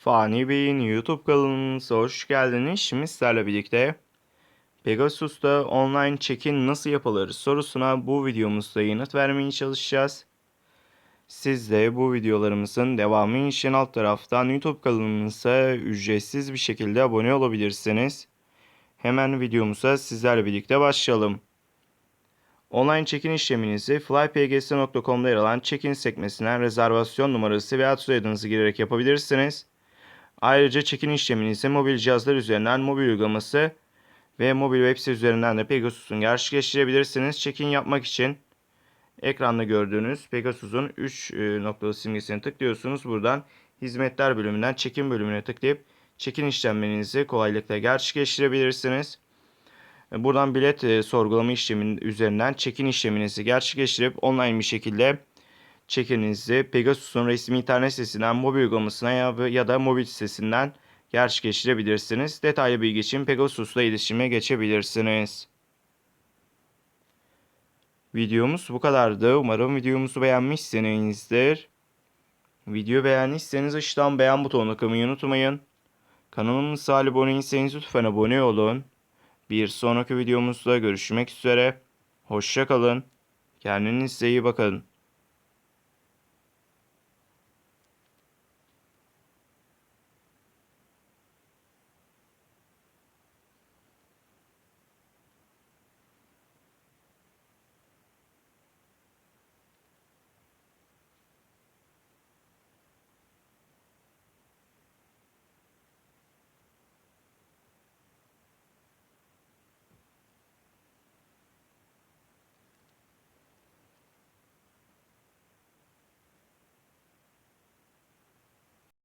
Fani Bey'in YouTube kanalımıza hoş geldiniz. Şimdi sizlerle birlikte Pegasus'ta online check-in nasıl yapılır sorusuna bu videomuzda yanıt vermeye çalışacağız. Siz de bu videolarımızın devamı için alt taraftan YouTube kanalımıza ücretsiz bir şekilde abone olabilirsiniz. Hemen videomuza sizlerle birlikte başlayalım. Online check-in işleminizi flypgs.com'da yer alan check-in sekmesinden rezervasyon numarası veya soyadınızı girerek yapabilirsiniz. Ayrıca check-in işleminizi mobil cihazlar üzerinden mobil uygulaması ve mobil web sitesi üzerinden de Pegasus'un gerçekleştirebilirsiniz. Check-in yapmak için ekranda gördüğünüz Pegasus'un 3 e, noktalı simgesine tıklıyorsunuz. Buradan hizmetler bölümünden check-in bölümüne tıklayıp check-in işlemlerinizi kolaylıkla gerçekleştirebilirsiniz. E, Buradan bilet e, sorgulama işleminin üzerinden check-in işleminizi gerçekleştirip online bir şekilde check-in'inizi Pegasus'un resmi internet sitesinden mobil uygulamasına ya, da mobil sitesinden gerçekleştirebilirsiniz. Detaylı bilgi için Pegasus'la iletişime geçebilirsiniz. Videomuz bu kadardı. Umarım videomuzu beğenmişsinizdir. Video beğendiyseniz aşağıdan beğen butonuna tıklamayı unutmayın. Kanalımıza abone değilseniz lütfen abone olun. Bir sonraki videomuzda görüşmek üzere. Hoşça kalın. Kendinize iyi bakın.